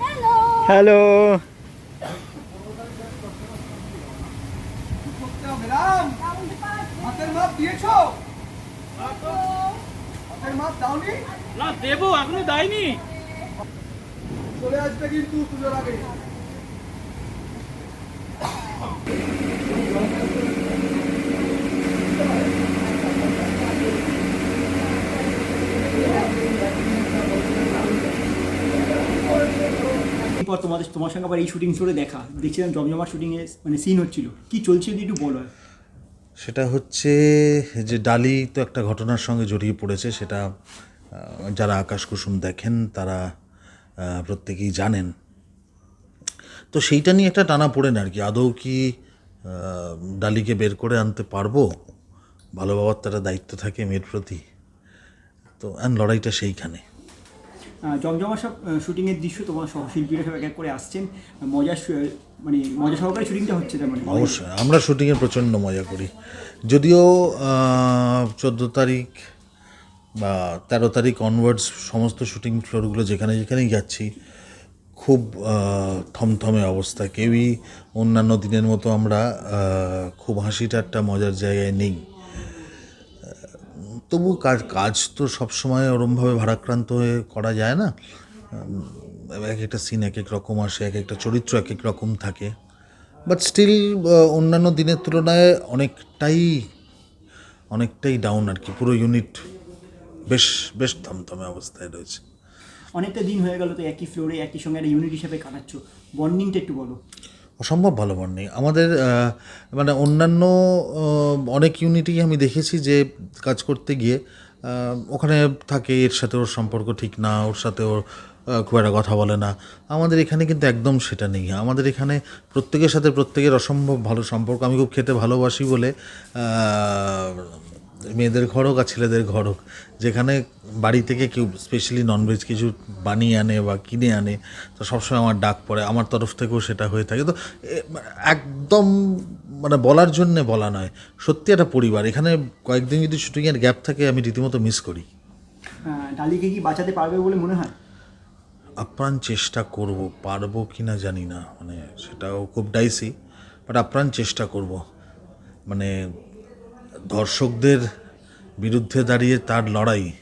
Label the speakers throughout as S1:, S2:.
S1: Hello.
S2: Hello
S3: madam
S1: round পাঁচ
S3: হাতের মাপ দিয়েছ হাতের মাপ দাওনি
S2: না দেবো এখনও দেয়নি।
S3: চলে আসবে কিন্তু পুজোর আগে।
S4: তোমাদের, তোমার সঙ্গে আবার এই শুটিং স্টোরে দেখা। দেখছিলাম জমজমার শুটিংয়ে মানে সিন হচ্ছিল। কি চলছে যদি একটু বলো।
S5: সেটা হচ্ছে যে ডালি তো একটা ঘটনার সঙ্গে জড়িয়ে পড়েছে, সেটা যারা আকাশ কুসুম দেখেন তারা প্রত্যেকেই জানেন। তো সেইটা নিয়ে একটা টানা পড়েন আর কি। আদৌ কি ডালিকে বের করে আনতে পারব? ভালো বাবার তো একটা দায়িত্ব থাকে মেয়ের প্রতি। তো অ্যান্ড লড়াইটা সেইখানে।
S4: আহ, জমজমার সব শুটিংয়ের দৃশ্য তোমার সহশিল্পীরা সব এক করে আসছেন। মজার মানে মজা সহকারে শুটিংটা হচ্ছে তার মানে।
S5: অবশ্যই আমরা শুটিংয়ে প্রচণ্ড মজা করি। যদিও চোদ্দ তারিখ বা তেরো তারিখ অনওয়ার্ডস সমস্ত শুটিং ফ্লোরগুলো যেখানে যেখানেই যাচ্ছি খুব থমথমে অবস্থা। কেউই অন্যান্য দিনের মতো আমরা খুব হাসি ঠাট্টা মজার জায়গায় নেই। তবু কাজ কাজ তো সবসময় ওরমভাবে ভারাক্রান্ত হয়ে করা যায় না। এক একটা সিন এক এক রকম আসে, এক একটা চরিত্র এক এক রকম থাকে। বাট স্টিল অন্যান্য দিনের তুলনায় অনেকটাই অনেকটাই ডাউন আর কি। পুরো ইউনিট বেশ বেশ থমথমে অবস্থায় রয়েছে।
S4: অনেকটা দিন হয়ে গেল তো একই ফ্লোরে একই সঙ্গে একটা ইউনিট হিসাবে কাটাচ্ছ। বন্ডিংটা একটু বলো।
S5: অসম্ভব ভালো নেই। আমাদের মানে অন্যান্য অনেক ইউনিটেই আমি দেখেছি যে কাজ করতে গিয়ে ওখানে থাকে এর সাথে ওর সম্পর্ক ঠিক না, ওর সাথে ওর খুব একটা কথা বলে না। আমাদের এখানে কিন্তু একদম সেটা নেই। আমাদের এখানে প্রত্যেকের সাথে প্রত্যেকের অসম্ভব ভালো সম্পর্ক। আমি খুব খেতে ভালোবাসি বলে মেয়েদের ঘর হোক আর ছেলেদের ঘর হোক যেখানে বাড়ি থেকে কেউ স্পেশালি ননভেজ কিছু বানিয়ে আনে বা কিনে আনে তো সবসময় আমার ডাক পড়ে। আমার তরফ থেকেও সেটা হয়ে থাকে। তো একদম মানে বলার জন্যে বলা নয় সত্যি একটা পরিবার। এখানে কয়েকদিন যদি শুটিংয়ের গ্যাপ থাকে আমি রীতিমতো মিস করি।
S4: ডালিকে কি বাঁচাতে পারবে বলে মনে হয়?
S5: আপ্রাণ চেষ্টা করব পারব কি না জানি না। মানে সেটাও খুব ডাইসি বাট আপ্রাণ চেষ্টা করব। মানে দর্শকদের বিরুদ্ধে দাঁড়িয়ে তার লড়াই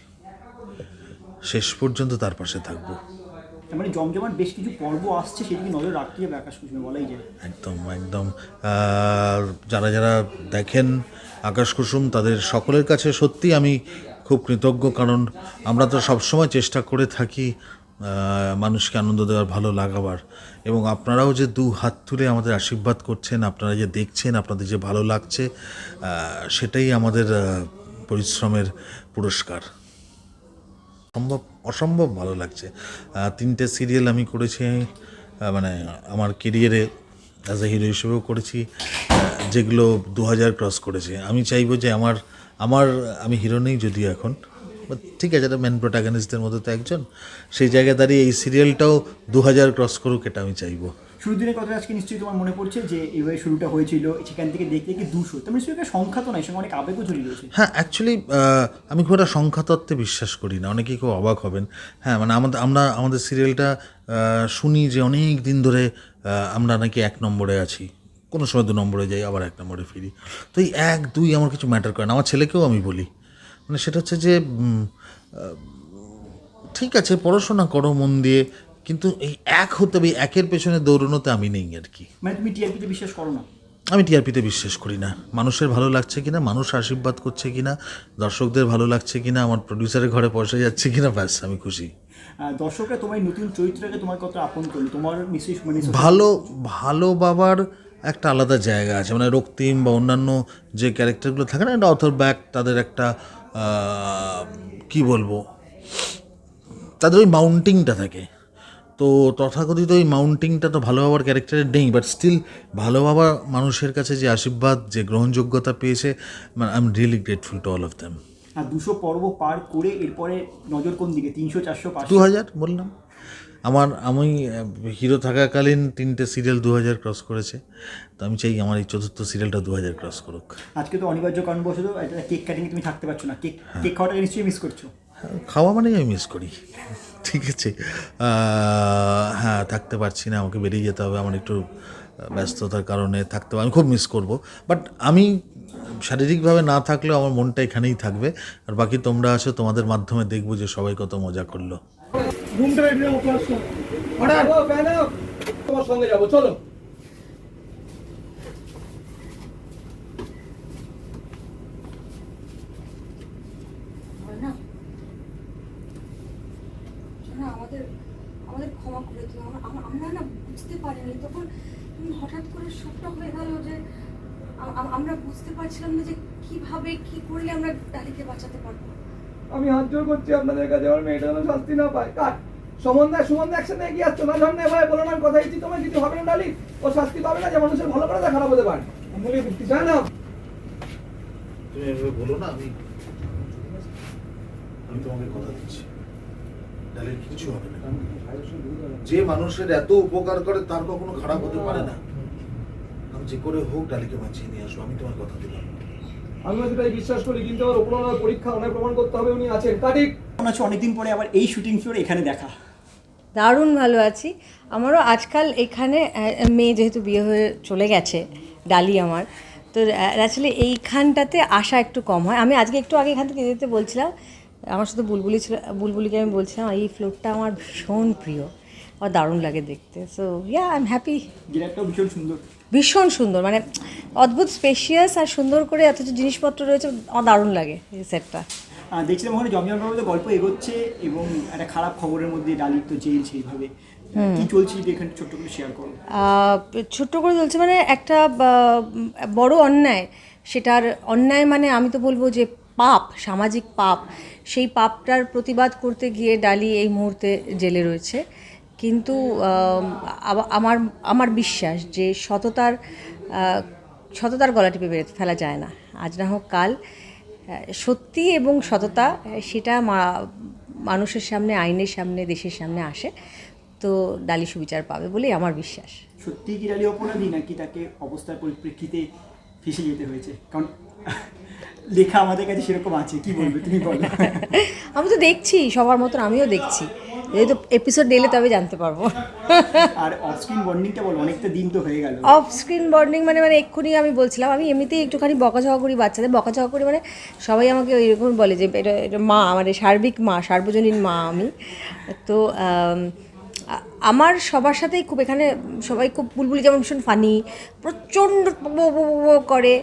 S5: শেষ পর্যন্ত তার পাশে থাকব।
S4: মানে জমজমার বেশ কিছু পর্ব আসছে সেদিকে নজর রাখতে হবে আকাশ কুসুমে বলাই যায়।
S5: একদম একদম। যারা যারা দেখেন আকাশ কুসুম তাদের সকলের কাছে সত্যি আমি খুব কৃতজ্ঞ কারণ আমরা তো সবসময় চেষ্টা করে থাকি মানুষকে আনন্দ দেওয়ার ভালো লাগাবার। এবং আপনারাও যে দু হাত তুলে আমাদের আশীর্বাদ করছেন, আপনারা যে দেখছেন, আপনাদের যে ভালো লাগছে সেটাই আমাদের পরিশ্রমের পুরস্কার। সম্ভব, অসম্ভব ভালো লাগছে। তিনটে সিরিয়াল আমি করেছি মানে আমার কেরিয়ারে অ্যাজ এ হিরো হিসেবেও করেছি যেগুলো দু হাজার ক্রস করেছে। আমি চাইব যে আমার আমার, আমি হিরো নেই যদিও এখন। ঠিক আছে এটা মেন প্রোটাগনিস্টদের মধ্যে তো একজন। সেই জায়গায় দাঁড়িয়ে এই সিরিয়ালটাও দু হাজার ক্রস করুক এটা আমি চাইব।
S4: শুরুর দিনের কথা আজকে নিশ্চয়ই তোমার মনে পড়ছে যে এইভাবে শুরুটা হয়েছিল সেখান থেকে দেখতে দেখে দুশো। তার মানে সংখ্যা তো সঙ্গে অনেক আবেগও জড়িয়ে রয়েছে।
S5: হ্যাঁ অ্যাকচুয়ালি আমি খুব একটা সংখ্যাতত্ত্বে বিশ্বাস করি না। অনেকেই খুব অবাক হবেন। হ্যাঁ মানে আমাদের আমরা আমাদের সিরিয়ালটা শুনি যে অনেক দিন ধরে আমরা নাকি এক নম্বরে আছি। কোনো সময় দু নম্বরে যাই আবার এক নম্বরে ফিরি। তো এই এক দুই আমার কিছু ম্যাটার করে না। আমার ছেলেকেও আমি বলি। মানে সেটা হচ্ছে যে ঠিক আছে পড়াশোনা করো মন দিয়ে কিন্তু এই এক হতে হবে একের পেছনে দৌড়নোতে আমি নেই আর কি।
S4: মানে তুমি টিআরপিতে বিশ্বাস করো না?
S5: আমি টিআরপিতে বিশ্বাস করি না। মানুষের ভালো লাগছে কিনা মানুষ আশীর্বাদ করছে কিনা দর্শকদের ভালো লাগছে কিনা আমার প্রডিউসারের ঘরে পয়সা যাচ্ছে কিনা ব্যাস আমি খুশি।
S4: দর্শকরা তোমার নতুন চরিত্রকে তোমার কত আপন করল। তোমার নিশ্চয়ই মানে
S5: ভালো ভালো বাবার একটা আলাদা জায়গা আছে। মানে রক্তিম বা অন্যান্য যে ক্যারেক্টারগুলো থাকে না একটা অথর ব্যাক তাদের একটা কি বলব? তাদের ওই মাউন্টিংটা থাকে। তো তথাকথিত ওই মাউন্টিংটা তো ভালো বাবার ক্যারেক্টারের নেই বাট স্টিল ভালো বাবা মানুষের কাছে যে আশীর্বাদ, যে গ্রহণযোগ্যতা পেয়েছে মানে I am really grateful to all of them
S4: আর দুশো পর্ব পার করে এরপরে নজর কোন দিকে? তিনশো চারশো
S5: দু হাজার বললাম। আমার আমি হিরো থাকাকালীন তিনটে সিরিয়াল দু হাজার ক্রস করেছে। তো আমি চাই আমার এই চতুর্থ সিরিয়ালটা দু হাজার ক্রস করুক।
S4: আজকে তো অনিবার্য কারণবশত একটা কেক কাটিং তুমি থাকতে পারছ না। কেক কেক খাওয়াটাকে নিশ্চয়ই মিস করছ।
S5: খাওয়া মানেই আমি মিস করি। ঠিক আছে। হ্যাঁ থাকতে পারছি না আমাকে বেরিয়ে যেতে হবে। আমার একটু ব্যস্ততার কারণে থাকতে আমি খুব মিস করব। বাট আমি শারীরিকভাবে না থাকলেও আমার মনটা এখানেই থাকবে। আর বাকি তোমরা আসো তোমাদের মাধ্যমে দেখব যে সবাই কত মজা করল।
S3: সঙ্গে যাব চলো।
S1: আমাদের আমাদের ক্ষমা করে দিও। আমরা না বুঝতে পারিনি। তখন হঠাৎ করে সবটা হয়ে গেল যে আমরা বুঝতে পারছিলাম না যে কীভাবে কি করলে আমরা ডালিকে বাঁচাতে পারব।
S3: আমি হাত জোর করছি আপনাদের কাছে আমার মেয়েটা যেন শাস্তি না পায়। কাট। সম্বন্ধে সম্বন্ধে একসাথে এগিয়ে আসছো। না ঝন্ডে ভাই বলো না কথা দিচ্ছি তোমার কিছু হবে না ডালি। ও শাস্তি পাবে না যে মানুষের ভালো করে খারাপ হতে পারে। আমি বলি বুঝতে চাই না।
S5: তুমি এভাবে বলো না আমি আমি তোমাকে কথা দিচ্ছি। ডালের কিছু হবে না। যে মানুষের এত উপকার করে তার কখনো খারাপ হতে পারে না। যে করে হোক ডালিকে বাঁচিয়ে নিয়ে আসব আমি তোমার কথা দিলাম।
S3: আমিও সেটাই বিশ্বাস করি কিন্তু আমার উপর পরীক্ষা অনেক প্রমাণ করতে হবে উনি আছেন। কাটিক
S4: কেমন অনেকদিন পরে আবার এই শুটিং ফ্লোর এখানে দেখা।
S1: দারুণ ভালো আছি। আমারও আজকাল এখানে মেয়ে যেহেতু বিয়ে হয়ে চলে গেছে ডালি আমার তো অ্যাকচুয়ালি এইখানটাতে আসা একটু কম হয়। আমি আজকে একটু আগে এখান থেকে যেতে বলছিলাম আমার সাথে বুলবুলি ছিল বুলবুলিকে আমি বলছিলাম এই ফ্লোরটা আমার ভীষণ প্রিয়। আমার দারুণ লাগে দেখতে। So yeah I am happy
S4: ভীষণ সুন্দর।
S1: ভীষণ সুন্দর মানে অদ্ভুত স্পেশিয়াস আর সুন্দর করে এত যে জিনিসপত্র রয়েছে আমার দারুণ লাগে এই সেটটা
S4: দেখছিলাম ওখানে গল্প এগোচ্ছে এবং একটা খারাপ খবরের মধ্যে ডালির তো জেল সেইভাবে। চলছে ছোট্ট করে
S1: বলছে মানে একটা বড় অন্যায়। সেটার অন্যায় মানে আমি তো বলব যে পাপ সামাজিক পাপ। সেই পাপটার প্রতিবাদ করতে গিয়ে ডালি এই মুহূর্তে জেলে রয়েছে। কিন্তু আমার আমার বিশ্বাস যে সততার সততার গলা টিপে বেড়ে ফেলা যায় না। আজ না হোক কাল সত্যি এবং সততা সেটা মানুষের সামনে আইনের সামনে দেশের সামনে আসে তো ডালি সুবিচার পাবে বলেই আমার বিশ্বাস।
S4: সত্যি কি ডালি অপরাধী নাকি তাকে অবস্থার পরিপ্রেক্ষিতে ফেসে যেতে হয়েছে? কারণ লেখা আমাদের কাছে সেরকম আছে কি বলবে তুমি বলো।
S1: আমি তো দেখছি সবার মতন আমিও দেখছি। যেহেতু এপিসোড এলে তবে জানতে পারব।
S4: আর অফ স্ক্রিন বন্ডিংটা বলো অনেকটা দিন তো হয়ে গেল।
S1: অফ স্ক্রিন বন্ডিং মানে মানে এক্ষুনি আমি বলছিলাম আমি এমনিতেই একটুখানি বকাঝকা করি বাচ্চাদের। বকাঝকা করি মানে সবাই আমাকে এরকম বলে যে এটা এটা মা মানে সার্বিক মা সার্বজনীন মা আমি। তো আমার সবার সাথেই খুব এখানে সবাই খুব বুলবুলি যেমন ভীষণ ফানি প্রচণ্ড করে।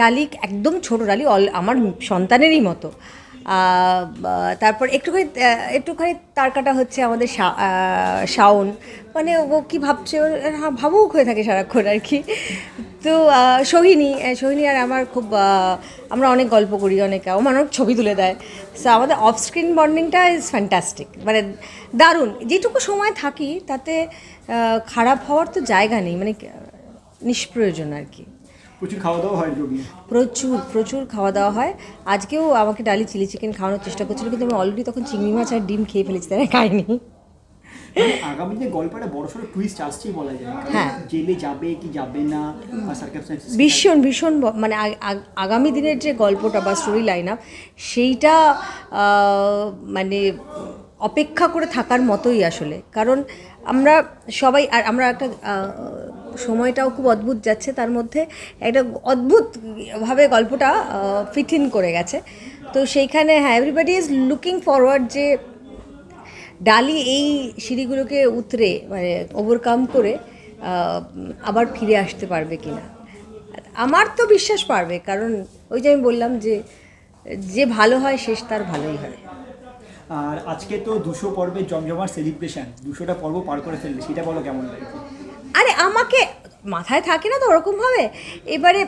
S1: ডালিক একদম ছোট ডালি অল আমার সন্তানেরই মতো। তারপর একটুখানি একটুখানি তার কাটা হচ্ছে আমাদের শাওন। মানে ও কী ভাবছে? ওর হ্যাঁ, ভাবুক হয়ে থাকে সারাক্ষণ আর কি। তো সোহিনী সোহিনী আর আমার খুব আমরা অনেক গল্প করি অনেক। ও মানে ছবি তুলে দেয়। সো আমাদের অফ স্ক্রিন বন্ডিংটা ইজ ফ্যান্টাস্টিক মানে দারুণ। যেটুকু সময় থাকি তাতে খারাপ হওয়ার তো জায়গা নেই। মানে নিষ্প্রয়োজন আর কি।
S4: প্রচুর খাওয়া দাওয়া হয় যোগ নিয়ে
S1: প্রচুর প্রচুর খাওয়া দাওয়া হয়। আজকেও আমাকে ডালি চিলি চিকেন খাওয়ানোর চেষ্টা করছিল কিন্তু আমি অলরেডি তখন চিংড়ি মাছ আর ডিম খেয়ে ফেলেছি তাই খাইনি।
S4: মানে আগামী দিনে গল্পটা বড় সড়ো টুইস্ট আসছেই বলা যায়।
S1: হ্যাঁ।
S4: জেলে যাবে কি যাবে না
S1: ভীষণ ভীষণ মানে আগ- আগ- আগামী দিনের যে গল্পটা বা স্টোরি লাইন আপ সেইটা মানে অপেক্ষা করে থাকার মতোই আসলে। কারণ আমরা সবাই আর আমরা একটা সময়টাও খুব অদ্ভুত যাচ্ছে। তার মধ্যে একটা অদ্ভুতভাবে গল্পটা ফিট ইন করে গেছে। তো সেইখানে হ্যাঁ এভরিবাডি ইজ লুকিং ফরওয়ার্ড যে ডালি এই সিঁড়িগুলোকে উতরে মানে ওভারকাম করে আবার ফিরে আসতে পারবে কি না আমার তো বিশ্বাস পারবে, কারণ ওই যে আমি বললাম যে যে ভালো হয়, শেষ তার ভালোই হয়।
S4: আর আজকে তো দুশো পর্বের জমজমার সেলিব্রেশন দুশোটা পর্ব পার করে ফেললে, সেটা বলো কেমন লাগছে
S1: আরে আমাকে মাথায় থাকে না তো ওরকমভাবে? এবারে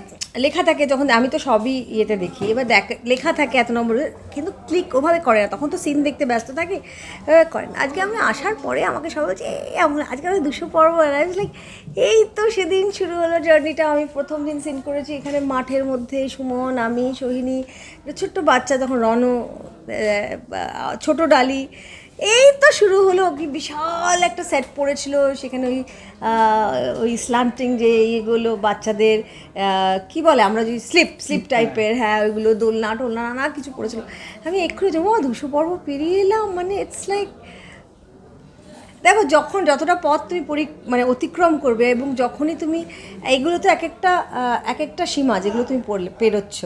S1: লেখা থাকে যখন আমি তো সবই ইয়েতে দেখি। এবার দেখ লেখা থাকে এত নম্বর কিন্তু ক্লিক ওভাবে করে না। তখন তো সিন দেখতে ব্যস্ত থাকে এভাবে করে না। আজকে আমি আসার পরে আমাকে সবাই বলছে "এই, এমন আজকে আমি দুশো পর্ব লাইক এই তো সেদিন শুরু হলো জার্নিটা আমি প্রথম দিন সিন করেছি এখানে মাঠের মধ্যে সুমন আমি সোহিনী ছোট্ট বাচ্চা তখন আহ, ছোট ডালি এই তো শুরু হলো কি বিশাল একটা সেট পড়েছিল সেখানে ওই ওই স্লান্টিং যে ইয়েগুলো বাচ্চাদের কি বলে আমরা যে স্লিপ স্লিপ টাইপের হ্যাঁ। ওইগুলো দোলনা টোলনা নানা কিছু পড়েছিল। আমি এক্ষুনি যাব দুশো পর্ব পেরিয়ে এলাম মানে ইটস লাইক দেখো যখন যতটা পথ তুমি পরি মানে অতিক্রম করবে এবং যখনই তুমি এইগুলো তো এক একটা এক একটা সীমা যেগুলো তুমি পড়লে পেরোচ্ছ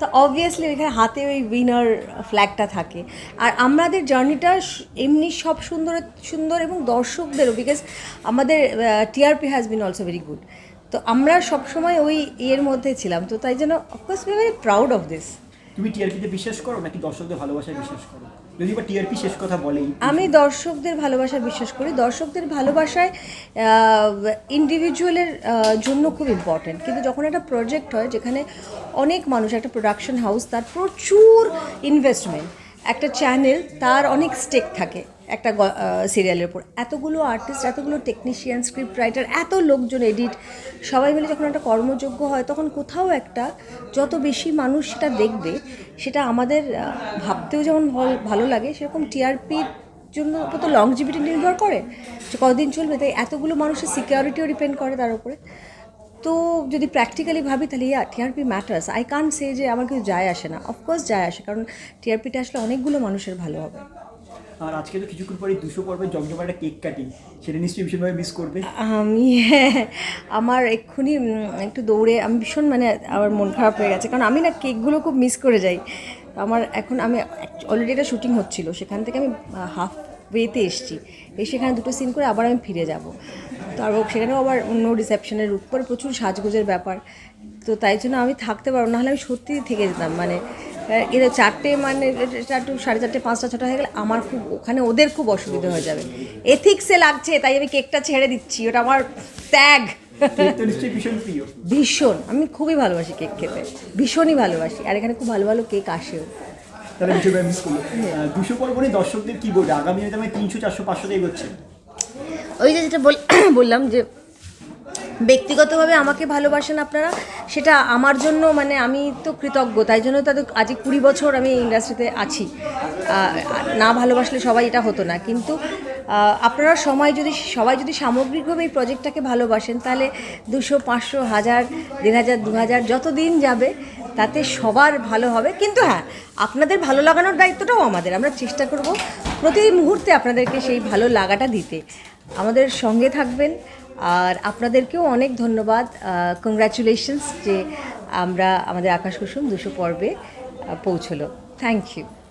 S1: তো অবভিয়াসলি ওইখানে হাতে ওই উইনার ফ্ল্যাগটা থাকে। আর আমাদের জার্নিটা এমনি সব সুন্দর সুন্দর এবং দর্শকদেরও বিকজ আমাদের TRP has been also very good তো আমরা সবসময় ওই ইয়ের মধ্যে ছিলাম। তো তাই জন্য of course we very proud of this
S4: তুমি টিআরপিতে বিশ্বাস করো নাকি দর্শকদের ভালোবাসায় বিশ্বাস করো?
S1: আমি দর্শকদের ভালোবাসা বিশ্বাস করি। দর্শকদের ভালোবাসায় ইন্ডিভিজুয়ালের জন্য খুব ইম্পর্ট্যান্ট কিন্তু যখন একটা প্রজেক্ট হয় যেখানে অনেক মানুষ, একটা প্রোডাকশন হাউস তার প্রচুর ইনভেস্টমেন্ট একটা চ্যানেল তার অনেক স্টেক থাকে। একটা সিরিয়ালের উপর। এতগুলো আর্টিস্ট এতগুলো টেকনিশিয়ান স্ক্রিপ্ট রাইটার এত লোকজন এডিট সবাই মিলে যখন একটা কর্মযোগ্য হয়, তখন কোথাও একটা যত বেশি মানুষ সেটা দেখবে, সেটা আমাদের ভাবতেও যেমন ভাল- লাগে, সেরকম টিআরপির জন্য তো লংজিভিটি নির্ভর করে যে কতদিন চলবে। তাই এতগুলো মানুষের সিকিউরিটিও ডিপেন্ড করে তার উপরে। তো যদি প্র্যাকটিক্যালি ভাবি, তাহলে ইয়া টিআরপি ম্যাটার্স আই কান সে যে আমার কিছু যায় আসে না। অফকোর্স যায় আসে, কারণ টিআরপিটা আসলে অনেকগুলো মানুষের ভালো হবে।
S4: আর আজকে তো কিছুক্ষণ পরে দুশো পর্বের জমজমা একটা কেক কাটি। সেটা নিশ্চয়ই ভীষণভাবে মিস করবে।
S1: আমি আমার এক্ষুনি একটু দৌড়ে, আমি ভীষণ মানে আমার মন খারাপ হয়ে গেছে। কারণ আমি না কেকগুলো খুব মিস করে যাই। আমার এখন আমি অলরেডি একটা শুটিং হচ্ছিল। সেখান থেকে আমি হাফ ওয়েতে এসেছি। এসে সেখানে দুটো সিন করে আবার আমি ফিরে যাব। তারপর সেখানেও আবার অন্য রিসেপশনের উপরে প্রচুর সাজগোজের ব্যাপার। তো তাই জন্য আমি থাকতে পারব নাহলে আমি সত্যিই থেকে যেতাম। মানে এটা চারটে মানে চারটে সাড়ে চারটে পাঁচটা ছটা হয়ে গেলে আমার খুব ওখানে ওদের খুব অসুবিধা হয়ে যাবে। এথিক্সে লাগছে তাই আমি কেকটা ছেড়ে দিচ্ছি ওটা আমার ত্যাগ।
S4: ভীষণ
S1: আমি খুবই ভালোবাসি কেক খেতে ভীষণই ভালোবাসি আর এখানে খুব ভালো ভালো কেক আসেও।
S4: তাহলে ভীষণভাবে মিস করল। দুশো পর্ব নিয়ে দর্শকদের কি বলবে? আগামী দিনে আমি তিনশো চারশো এগোচ্ছে
S1: ওই যে যেটা বল- বললাম যে ব্যক্তিগতভাবে আমাকে ভালোবাসেন আপনারা সেটা আমার জন্য মানে আমি তো কৃতজ্ঞ, তাই জন্য তাদের আজ কুড়ি বছর আমি ইন্ডাস্ট্রিতে আছি। না ভালোবাসলে সবাই এটা হতো না, কিন্তু আপনারা সময় যদি, সবাই যদি সামগ্রিকভাবে এই প্রজেক্টটাকে ভালোবাসেন, তাহলে দুশো, পাঁচশো, হাজার, দেড় হাজার, দু হাজার যত দিন যাবে, তাতে সবার ভালো হবে। কিন্তু হ্যাঁ আপনাদের ভালো লাগানোর দায়িত্বটাও আমাদের। আমরা চেষ্টা করব প্রতি মুহূর্তে আপনাদেরকে সেই ভালো লাগাটা দিতে। আমাদের সঙ্গে থাকবেন। আর আপনাদেরকেও অনেক ধন্যবাদ। কংগ্রাচুলেশনস যে আমরা আমাদের আকাশ কুসুম দুশো পর্বে পৌঁছলো। Thank you